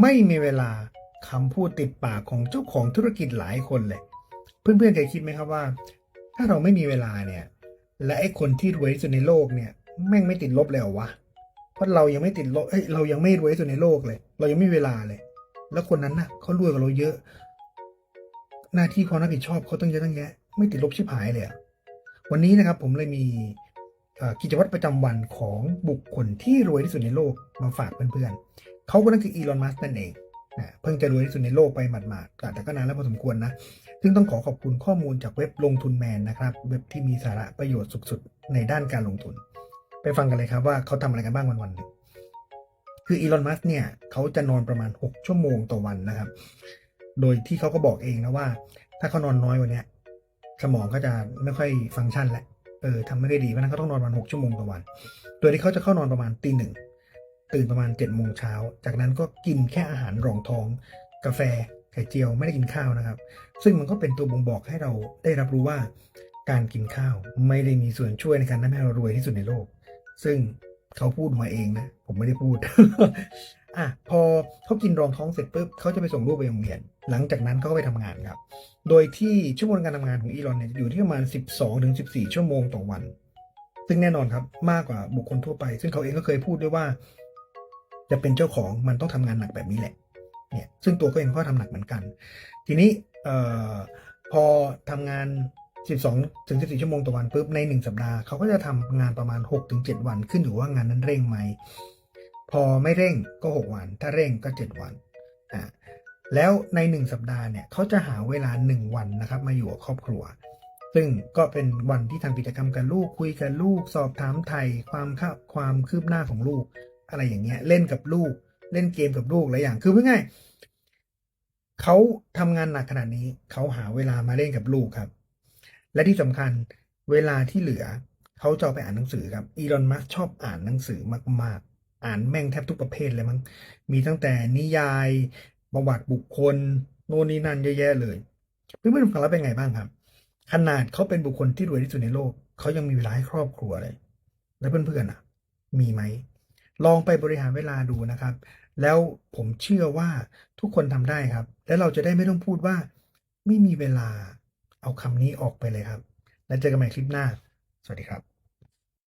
ไม่มีเวลาคำพูดติดปากของเจ้าของธุรกิจหลายคนเลย เพื่อนๆเคยคิดไหมครับว่า ถ้าเราไม่มีเวลาเนี่ย และไอ้คนที่รวยที่สุดในโลกเนี่ยแม่งไม่ติดลบเลยเหรอวะเพราะเรายังไม่ติดลบเอ้ยเรายังไม่รวยที่สุดในโลกเลย เรายังไม่มีเวลาเลย แล้วคนนั้นน่ะเขารวยกว่าเราเยอะ หน้าที่ความรับผิดชอบเขาต้องเยอะตั้งแยะ ไม่ติดลบชิบหายเลยวันนี้นะครับผมเลยมีกิจวัตรประจำวันของบุคคลที่รวยที่สุดในโลกมาฝากเพื่อนๆ เขาก็นั่นคืออีลอนมัสก์นั่นเองนะเพิ่งจะรวยที่สุดในโลกไปหมาดๆแต่ก็นานแล้วพอสมควรนะ ซึ่งต้องขอขอบคุณข้อมูลจากเว็บลงทุนแมนนะครับ เว็บที่มีสาระประโยชน์สุดๆ ในด้านการลงทุน ไปฟังกันเลยครับว่าเขาทำอะไรกันบ้างวันๆหนึ่งคืออีลอนมัสเนี่ยเขาจะนอนประมาณ 6 ชั่วโมงต่อวันนะครับ โดยที่เขาก็บอกเองนะว่า ถ้าเขานอนน้อยกว่านี้สมองก็จะไม่ค่อยฟังก์ชันแล้วเออทำไม่ได้ดีเพราะฉะนั้นเขาต้องนอนประมาณ6ชั่วโมงต่อวัน โดยที่เขาจะเข้านอนประมาณตีหนึ่ง ตื่นประมาณ7จ็ดโมงเช้า จากนั้นก็กินแค่อาหารรองท้อง กาแฟไข่เจียวไม่ได้กินข้าวนะครับ ซึ่งมันก็เป็นตัวบ่งบอกให้เราได้รับรู้ว่าการกินข้าวไม่ได้มีส่วนช่วยในการทำให้เรารวยที่สุดในโลก ซึ่งเขาพูดมาเองนะ ผมไม่ได้พูด อะพอเขากินรองท้องเสร็จปุ๊บเขาจะไปส่งลูกไปโรงเรียน หลังจากนั้นเขาก็ไปทำงานครับ โดยที่ชั่วโมงการทำงานของอีลอนเนี่ยอยู่ที่ประมาณ 12ถึง14 ชั่วโมงต่อวัน ซึ่งแน่นอนครับมากกว่าบุคคลทั่วไป ซึ่งเขาเองก็เคยพูดด้วยว่า จะเป็นเจ้าของมันต้องทำงานหนักแบบนี้แหละเนี่ยซึ่งตัวเขาเองก็ทำหนักเหมือนกัน ทีนี้พอทำงาน 12ถึง14 ชั่วโมงต่อวันปุ๊บใน 1 สัปดาห์เขาก็จะทำงานประมาณ 6 ถึง 7 วันขึ้นอยู่ว่างานนั้นเร่งไหม พอไม่เร่งก็ 6 วัน ถ้าเร่งก็ 7 วันอ่าแล้วใน 1 สัปดาห์เนี่ยเขาจะหาเวลา 1 วันนะครับมาอยู่กับครอบครัว ซึ่งก็เป็นวันที่ทำกิจกรรมกับลูกคุยกับลูก สอบถามไทยความคาความคืบหน้าของลูก อะไรอย่างเงี้ยเล่นกับลูก เล่นเกมกับลูกหลายอย่างคือพูดง่ายเขาทำงานหนักขนาดนี้เขาหาเวลามาเล่นกับลูกครับ และที่สำคัญเวลาที่เหลือเขาจะไปอ่านหนังสือครับอีลอนมัสชอบอ่านหนังสือมาก ๆ อ่านแม่งแทบทุกประเภทเลยมั้งมีตั้งแต่นิยายประวัติบุคคลโน่นนี่นั่นเยอะแยะเลยเพื่อนๆฟังแล้วเป็นไงบ้างครับ ขนาดเขาเป็นบุคคลที่รวยที่สุดในโลกเขายังมีเวลาให้ครอบครัวเลย แล้วเพื่อนๆอะ มีไหม ลองไปบริหารเวลาดูนะครับ แล้วผมเชื่อว่าทุกคนทำได้ครับ แล้วเราจะได้ไม่ต้องพูดว่า ไม่มีเวลาเอาคำนี้ออกไปเลยครับ แล้วเจอกันใหม่คลิปหน้า สวัสดีครับ